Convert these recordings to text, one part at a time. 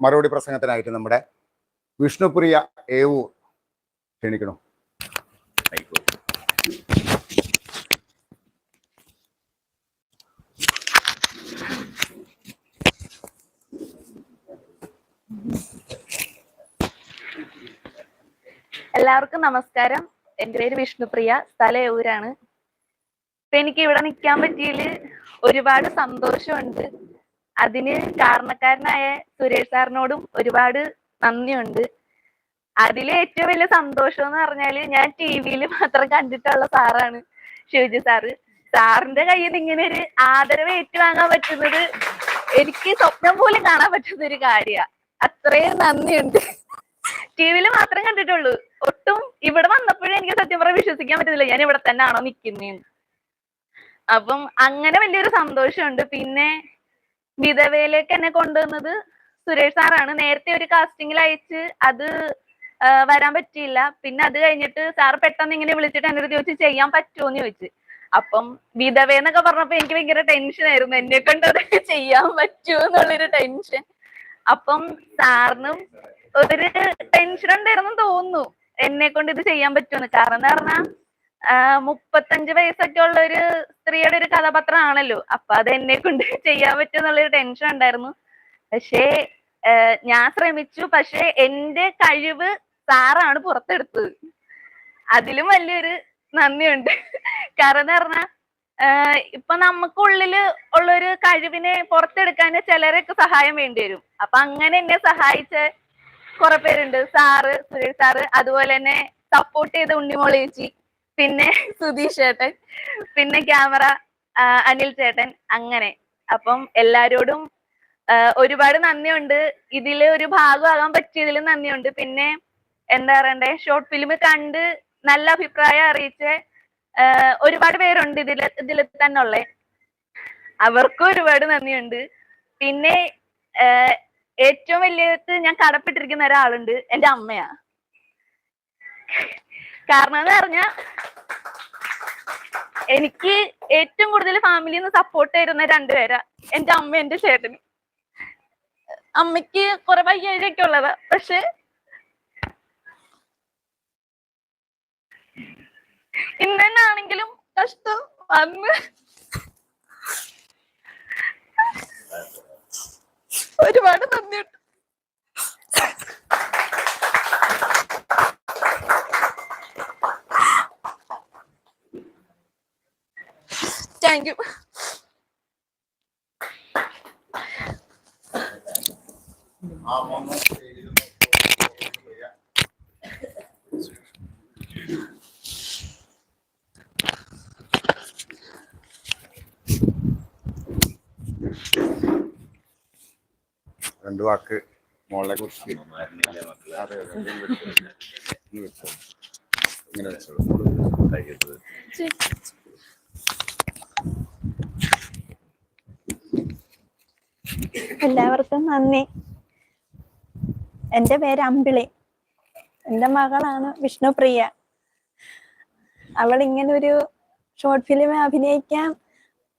മറുപടി പ്രസംഗത്തിനായിട്ട് നമ്മുടെ വിഷ്ണുപ്രിയ ഏവൂർ ക്ഷണിക്കണു? എല്ലാവർക്കും നമസ്കാരം. എന്റെ പേര് വിഷ്ണുപ്രിയ സ്ഥലം ഏവൂരാണ്. എനിക്ക് ഇവിടെ നിൽക്കാൻ പറ്റിയതിൽ ഒരുപാട് സന്തോഷമുണ്ട്. അതിന് കാരണക്കാരനായ സുരേഷ് സാറിനോടും ഒരുപാട് നന്ദിയുണ്ട്. അതിലെ ഏറ്റവും വലിയ സന്തോഷം എന്ന് പറഞ്ഞാൽ ഞാൻ ടി വിയിൽ മാത്രം കണ്ടിട്ടുള്ള സാറാണ് ശിവജി സാറ്. സാറിന്റെ കയ്യിൽ ഇങ്ങനെ ഒരു ആദരവ് ഏറ്റുവാങ്ങാൻ പറ്റുന്നത് എനിക്ക് സ്വപ്നം പോലും കാണാൻ പറ്റുന്ന ഒരു കാര്യമാണ് അത്രയും നന്ദിയുണ്ട്. ടി വിയിൽ മാത്രം കണ്ടിട്ടുള്ളൂ. ഒട്ടും ഇവിടെ വന്നപ്പോഴും എനിക്ക് സത്യം പറയാൻ വിശ്വസിക്കാൻ പറ്റുന്നില്ല ഞാൻ ഇവിടെ തന്നെ ആണോ നിൽക്കുന്നേന്ന് അപ്പം അങ്ങനെ വലിയൊരു സന്തോഷമുണ്ട്. പിന്നെ വിധവയിലേക്ക് എന്നെ കൊണ്ടുവന്നത് സുരേഷ് സാറാണ്. നേരത്തെ ഒരു കാസ്റ്റിംഗിൽ അയച്ച് അത് വരാൻ പറ്റിയില്ല. പിന്നെ അത് കഴിഞ്ഞിട്ട് സാർ പെട്ടെന്ന് ഇങ്ങനെ വിളിച്ചിട്ട് അടുത്ത് ചോദിച്ചു ചെയ്യാൻ പറ്റുമോ എന്ന് ചോദിച്ചു. അപ്പം വിധവ എന്നൊക്കെ പറഞ്ഞപ്പോ എനിക്ക് ഭയങ്കര ടെൻഷൻ ആയിരുന്നു. എന്നെ കൊണ്ട് അത് ചെയ്യാൻ പറ്റുമോ എന്നുള്ളൊരു ടെൻഷൻ അപ്പം സാറിനും ഒരു ടെൻഷൻ ഉണ്ടായിരുന്നു തോന്നുന്നു. എന്നെ കൊണ്ട് ഇത് ചെയ്യാൻ പറ്റുമെന്ന്. കാരണം എന്ന് പറഞ്ഞാൽ മുപ്പത്തഞ്ച് വയസ്സൊക്കെ ഉള്ള ഒരു സ്ത്രീയുടെ ഒരു കഥാപാത്രമാണല്ലോ. അപ്പൊ അത് എന്നെ കൊണ്ട് ചെയ്യാൻ പറ്റുമെന്നുള്ളൊരു ടെൻഷൻ ഉണ്ടായിരുന്നു. പക്ഷേ ഞാൻ ശ്രമിച്ചു. പക്ഷെ എന്റെ കഴിവ് സാറാണ് പുറത്തെടുത്തത്. അതിലും വലിയൊരു നന്ദിയുണ്ട്. കാരണം പറഞ്ഞാ ഇപ്പൊ നമുക്കുള്ളിൽ ഉള്ളൊരു കഴിവിനെ പുറത്തെടുക്കാൻ ചിലരൊക്കെ സഹായം വേണ്ടി വരും. അപ്പൊ അങ്ങനെ എന്നെ സഹായിച്ച കുറെ പേരുണ്ട്. സാറ് സുരേഷ് സാറ് അതുപോലെ തന്നെ സപ്പോർട്ട് ചെയ്ത ഉണ്ണിമോൾ ചേച്ചി പിന്നെ സുധീഷ് ചേട്ടൻ പിന്നെ ക്യാമറ അനിൽ ചേട്ടൻ അങ്ങനെ. അപ്പം എല്ലാരോടും ഒരുപാട് നന്ദിയുണ്ട്. ഇതിൽ ഒരു ഭാഗമാകാൻ പറ്റിയതിലും നന്ദിയുണ്ട്. പിന്നെ എന്താ പറയണ്ടേ ഷോർട്ട് ഫിലിം കണ്ട് നല്ല അഭിപ്രായം അറിയിച്ച ഒരുപാട് പേരുണ്ട് ഇതിൽ ഇതിൽ തന്നെ ഉള്ളേ അവർക്കും ഒരുപാട് നന്ദിയുണ്ട്. പിന്നെ ഏറ്റവും വലിയത് ഞാൻ കടപ്പെട്ടിരിക്കുന്ന ഒരാളുണ്ട് എന്റെ അമ്മയാ. കാരണം എന്ന് പറഞ്ഞാ എനിക്ക് ഏറ്റവും കൂടുതൽ ഫാമിലിയിൽ നിന്ന് സപ്പോർട്ട് തരുന്ന രണ്ടുപേരാ. എന്റെ അമ്മ എന്റെ ചേട്ടന് അമ്മയ്ക്ക് കുറെ വയ്യാഴ്ചയൊക്കെ ഉള്ളതാ. പക്ഷെ ഇന്ന് തന്നെ ആണെങ്കിലും കഷ്ടം. വന്ന് ഒരുപാട് നന്ദിയുണ്ട്. താങ്ക് യു രണ്ട് വാക്ക് മോളെ കുറിച്ച്. ഇങ്ങനെ വെച്ചോളൂ. ഒന്ന് വെച്ചോളൂ. ഇങ്ങനെ വെച്ചോളൂ എല്ലാവർക്കും നന്ദി. എന്റെ പേര് അമ്പിളി. എന്റെ മകളാണ് വിഷ്ണുപ്രിയ. അവൾ ഇങ്ങനെ ഒരു ഷോർട്ട് ഫിലിം അഭിനയിക്കാൻ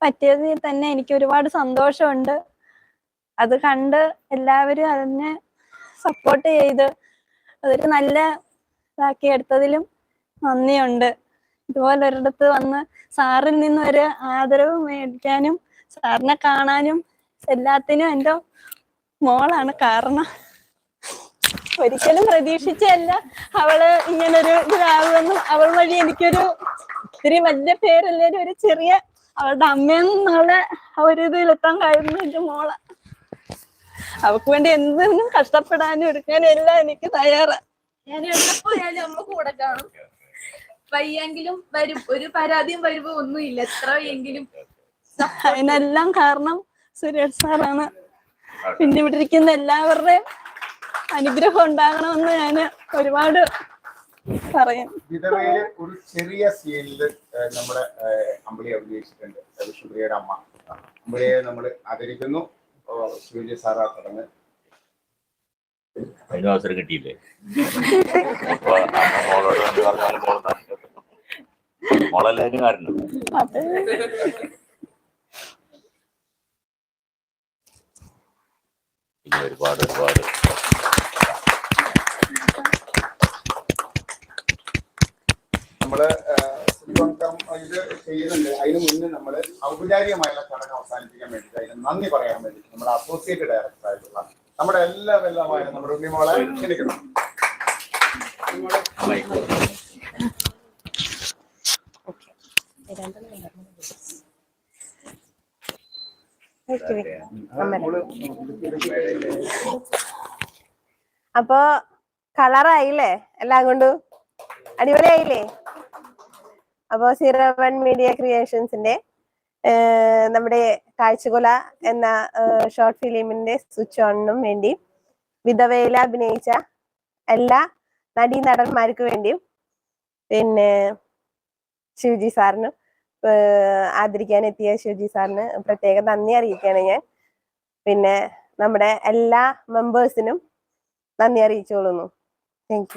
പറ്റിയതിൽ തന്നെ എനിക്ക് ഒരുപാട് സന്തോഷമുണ്ട്. അത് കണ്ട് എല്ലാവരും അതിനെ സപ്പോർട്ട് ചെയ്ത് അതൊരു നല്ല ഇതാക്കി എടുത്തതിലും നന്ദിയുണ്ട്. ഇതുപോലെ ഒരിടത്ത് വന്ന് സാറിൽ നിന്ന് ഒരു ആദരവ് മേടിക്കാനും സാറിനെ കാണാനും എല്ലാത്തിനും എന്റെ മോളാണ് കാരണം. ഒരിക്കലും പ്രതീക്ഷിച്ചല്ല അവൾ ഇങ്ങനൊരു ഇതിലാവുമെന്നും അവൾ വഴി എനിക്കൊരു ഇത്തിരി വലിയ പേരല്ലേലും ഒരു ചെറിയ അവളുടെ അമ്മയെന്നുള്ള ആ ഒരു ഇതിലെത്താൻ കഴിയുന്ന എന്റെ മോള. അവക്ക് വേണ്ടി എന്തെന്നും കഷ്ടപ്പെടാനും എടുക്കാനും എല്ലാം എനിക്ക് തയ്യാറാ. ഞാൻ എവിടെ പോയാലും അമ്മ കൂടെ കാണും. വയ്യെങ്കിലും വരും. ഒരു പരാതിയും വരുമ്പോ ഒന്നുമില്ല. എത്ര എങ്കിലും അതിനെല്ലാം കാരണം സുരേഷ് സാറാണ്. പിന്നെ ഇവിടെ ഇരിക്കുന്ന എല്ലാവരുടെയും അനുഗ്രഹം ഉണ്ടാകണമെന്ന് ഞാൻ ഒരുപാട് പറയും. വിധവയിൽ ഒരു ചെറിയ സീനിൽ നമ്മുടെ അമ്പിളി അഭിനയിച്ചിട്ടുണ്ട്. വിഷ്ണുപ്രിയയുടെ അമ്മ. അമ്പിളിയെ നമ്മൾ ആദരിക്കുന്നു. സൂര്യ സാറാ തുടങ്ങ്. അതിന് അവസരം കിട്ടിയില്ലേ? മോളോട് കാരണം ഇനി ഒരുപാട് ഒരുപാട് നമ്മൾ ചെയ്യുന്നുണ്ട്. അതിന് മുന്നേ നമ്മൾ ഔപചാരികമായുള്ള ചടങ്ങ് അവസാനിപ്പിക്കാൻ വേണ്ടി അതിന് നന്ദി പറയാൻ വേണ്ടി നമ്മുടെ അസോസിയേറ്റ് ഡയറക്ടർ ആയിട്ടുള്ള നമ്മുടെ എല്ലാ നമ്മുടെ ഉണ്ണിമോളെ ക്ഷണിക്കണം നമ്മൾ അപ്പൊ കളറായില്ലേ എല്ലാം കൊണ്ടും? അടിപൊളിയായില്ലേ? അപ്പൊ സീറോ വൺ മീഡിയ ക്രിയേഷൻസിന്റെ നമ്മുടെ കാഴ്ചകുല എന്ന ഷോർട്ട് ഫിലിമിന്റെ സ്വിച്ച് ഓണിനും വേണ്ടി വിധവയില അഭിനയിച്ച എല്ലാ നടീ നടന്മാർക്ക് വേണ്ടിയും പിന്നെ ശിവജി സാറിനും ആദരിക്കാൻ എത്തിയ ശിവജി സാറിന് പ്രത്യേകം നന്ദി അറിയിക്കുകയാണ് ഞാൻ. പിന്നെ നമ്മുടെ എല്ലാ മെമ്പേഴ്സിനും നന്ദി അറിയിച്ചോളുന്നു താങ്ക്